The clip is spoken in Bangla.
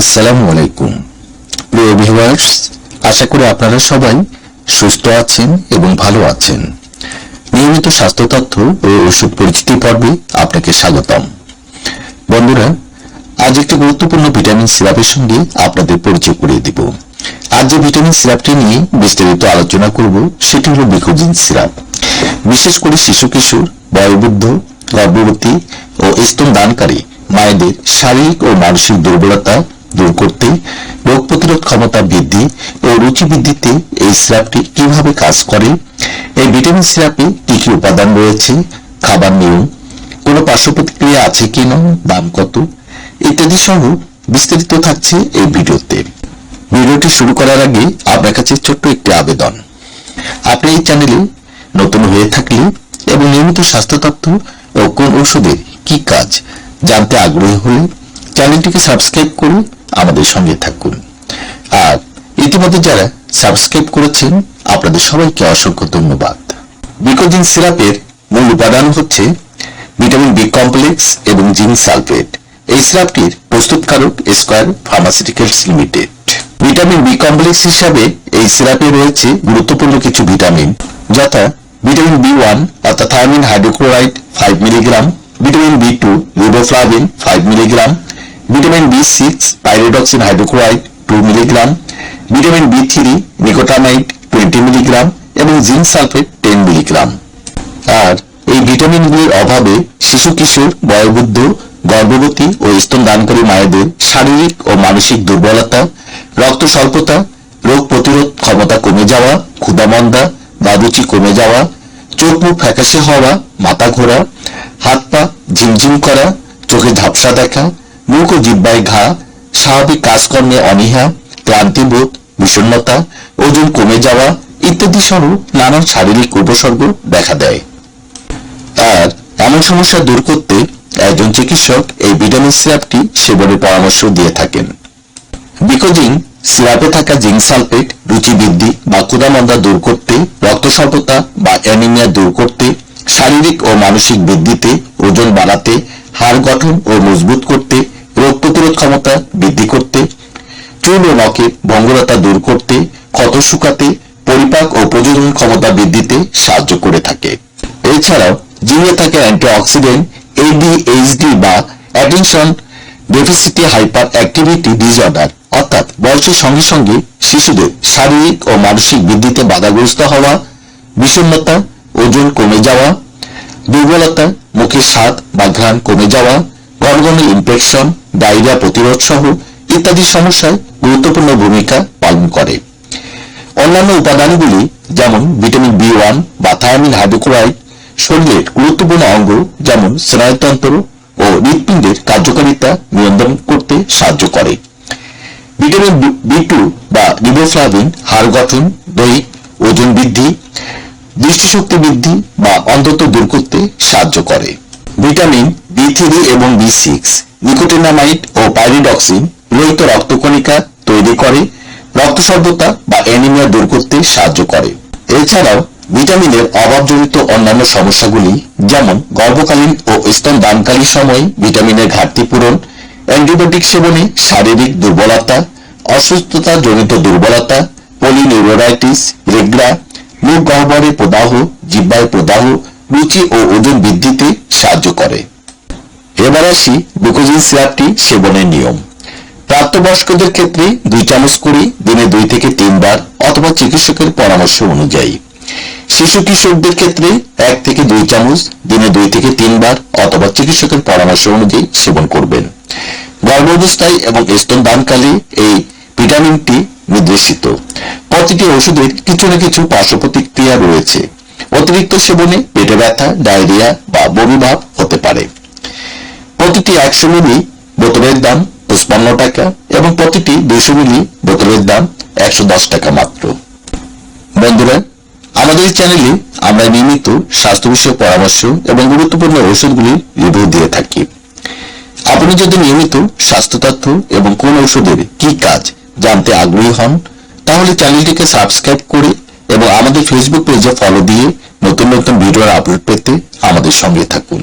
আসসালামু আলাইকুম। প্রিয় ভিউয়ার্স আশা করি আপনারা সবাই সুস্থ আছেন এবং ভালো আছেন। নিয়মিত স্বাস্থ্য তথ্য ও ওষুধ পরিচিতি পর্বে আপনাকে স্বাগতম। বন্ধুরা, আজ একটি গুরুত্বপূর্ণ ভিটামিন সিরাপের সঙ্গে আপনাদের পরিচয় করিয়ে দিব। আজ যে ভিটামিন সিরাপটি নিয়ে বিস্তারিত আলোচনা করব, সেটি হলো বিকোজিন সিরাপ বিশেষ করে শিশু কিশোর, বয়োবৃদ্ধ, গর্ভবতী ও স্তন দানকারী মায়েদের শারীরিক ও মানসিক দুর্বলতা দূর করতে রোগ প্রতিরোধ ক্ষমতা বৃদ্ধি ও রুচি বৃদ্ধিতে এই সিরাপটি কীভাবে কাজ করে? এই ভিটামিন সিরাপে কি কি উপাদান রয়েছে? খাবার নিয়ম, কোনো পার্শ্ব প্রতিক্রিয়া আছে কিনা, দাম কত? ইত্যাদি সহ বিস্তারিত থাকছে এই ভিডিওতে। ভিডিওটি শুরু করার আগে আপনার কাছে ছোট্ট একটি আবেদন। আপনি এই চ্যানেলে নতুন হয়ে থাকলে এবং নিয়মিত স্বাস্থ্য তথ্য ও কোন ওষুধের কি কাজ জানতে আগ্রহী হলে চ্যানেলটিকে সাবস্ক্রাইব করে আমাদের সঙ্গে থাকুন। আর ইতিমধ্যে যারা সাবস্ক্রাইব করেছেন, আপনাদের সবাইকে অসংখ্য ধন্যবাদ। বিকোজিন সিরাপের মূল উপাদান হচ্ছে ভিটামিন বি কমপ্লেক্স এবং জিঙ্ক সালফেট। এই সিরাপটির প্রস্তুতকারক Square pharmaceuticals limited. Vitamin B complex হিসাবে এই সিরাপে রয়েছে গুরুত্বপূর্ণ কিছু ভিটামিন, যথা ভিটামিন বি ওয়ান অর্থাৎ thiamine hydrochloride five milligram, vitamin B two riboflavin five milligram vitamin B six pyridoxine hydrochloride two milligram vitamin B three nicotinamide twenty milligram এবং জিঙ্ক সালফেট টেন মিলিগ্রাম আর এই ভিটামিনগুলির অভাবে শিশু, কিশোর, বয়োবৃদ্ধ, গর্ভবতী ও স্তনদানকারী মায়েদের শারীরিক ও মানসিক দুর্বলতা, রক্ত স্বল্পতা, রোগ প্রতিরোধ ক্ষমতা কমে যাওয়া ক্ষুদামন্দা বা রুচি কমে যাওয়া, চোখ মুখ ফ্যাকাশে হওয়া, মাথা ঘোরা, হাত পা ঝিমঝিম করা, চোখে ঝাপসা দেখা মুখ ও জিব্বায় ঘা স্বাভাবিক কাজকর্মে অনীহা, ক্লান্তিবোধ, বিষণ্ণতা, ওজন কমে যাওয়া ইত্যাদি সহ নানান শারীরিক উপসর্গ দেখা দেয়। আর এমন সমস্যা দূর করতে একজন চিকিৎসক এই ভিটামিন সিরাপটি সেবনের পরামর্শ দিয়ে থাকেন। বিকোজিন সিরাপে থাকা জিঙ্ক সালফেট, রুচি বৃদ্ধি বা ক্ষুদামন্দা দূর করতে রক্ত স্বল্পতা বা অ্যানিমিয়া দূর করতে, শারীরিক ও মানসিক বৃদ্ধিতে, ওজন বাড়াতে, হাড় গঠন ও মজবুত করতে প্রতিরোধ ক্ষমতা বৃদ্ধি করতে চুল ও নখের ভঙ্গুরতা দূর করতে, ক্ষত শুকাতে, পরিপাক ও প্রজনন ক্ষমতা বৃদ্ধিতে সাহায্য করে থাকে। এছাড়াও, জিনে থাকে অ্যান্টিঅক্সিডেন্ট এডিএইচডি বা attention deficit hyper activity disorder, অর্থাৎ বয়সের সঙ্গে সঙ্গে শিশুদের শারীরিক ও মানসিক বৃদ্ধিতে বাধাগ্রস্ত হওয়া, বিষণ্ণতা, ওজন কমে যাওয়া, দুর্বলতা, মুখের স্বাদ বা ঘ্রাণ কমে যাওয়া গনগনে ইনফেকশন ডায়রিয়া প্রতিরোধ সহ ইত্যাদি সমস্যায় গুরুত্বপূর্ণ ভূমিকা পালন করে। অন্যান্য উপাদানগুলি যেমন ভিটামিন বি ওয়ান বা থায়ামিন হাইড্রোক্লোরাইড শরীরের গুরুত্বপূর্ণ অঙ্গ যেমন স্নায়ুতন্ত্র ও হৃৎপিণ্ডের কার্যকারিতা নিয়ন্ত্রণ করতে সাহায্য করে। ভিটামিন বি টু বা রিবোফ্লাভিন হাড় গঠন দৈহিক ওজন বৃদ্ধি, দৃষ্টিশক্তি বৃদ্ধি বা অন্ধত্ব দূর করতে সাহায্য করে। ভিটামিন বি থ্রি এবং বি সিক্স নিকোটিনামাইড ও পাইরিডক্সিন লোহিত রক্তকণিকা তৈরি করে রক্ত স্বল্পতা বা অ্যানিমিয়া দূর করতে সাহায্য করে। এছাড়াও ভিটামিনের অভাবজনিত অন্যান্য সমস্যাগুলি যেমন গর্ভকালীন ও স্তন দানকালীন সময়ে ভিটামিনের ঘাটতি পূরণ, অ্যান্টিবায়োটিক সেবনে শারীরিক দুর্বলতা অসুস্থতা জনিত দুর্বলতা, পলিনিউরোরাইটিস রেগরা মুখ গহ্বরে প্রদাহ জিব্বায় প্রদাহ, রুচি ও ওজন বৃদ্ধিতে সাহায্য করে। এবার আসি গ্লুকোজিন সিরাপটি সেবনের নিয়ম। প্রাপ্তবয়স্কদের ক্ষেত্রে দুই চামচ করে দিনে দুই থেকে তিনবার অথবা চিকিৎসকের পরামর্শ অনুযায়ী। শিশু কিশোরদের ক্ষেত্রে এক থেকে দুই চামচ দিনে দুই থেকে তিনবার অথবা চিকিৎসকের পরামর্শ অনুযায়ী সেবন করবেন। গর্ভাবস্থায় এবং স্তন দানকালে এই ভিটামিনটি নির্দেশিত। প্রতিটি ওষুধের কিছু না কিছু পার্শ্ব প্রতিক্রিয়া রয়েছে। অতিরিক্ত সেবনে পেটে ব্যথা, ডায়রিয়া বা বমিভাব হতে পারে। প্রতিটি একশো মিলি বোতলের দাম পঁচপান্ন টাকা এবং প্রতিটি দুশো মিলি বোতলের দাম একশো দশ টাকা মাত্র। বন্ধুরা, আমাদের চ্যানেলে আমরা নিয়মিত স্বাস্থ্য বিষয়ক পরামর্শ এবং গুরুত্বপূর্ণ ওষুধগুলি রিভিউ দিয়ে থাকি। আপনি যদি নিয়মিত স্বাস্থ্য তথ্য এবং কোন ওষুধের কি কাজ জানতে আগ্রহী হন, তাহলে চ্যানেলটিকে সাবস্ক্রাইব করে এবং আমাদের ফেসবুক পেজে ফলো দিয়ে নতুন নতুন ভিডিওর আপলোড পেতে আমাদের সঙ্গে থাকুন।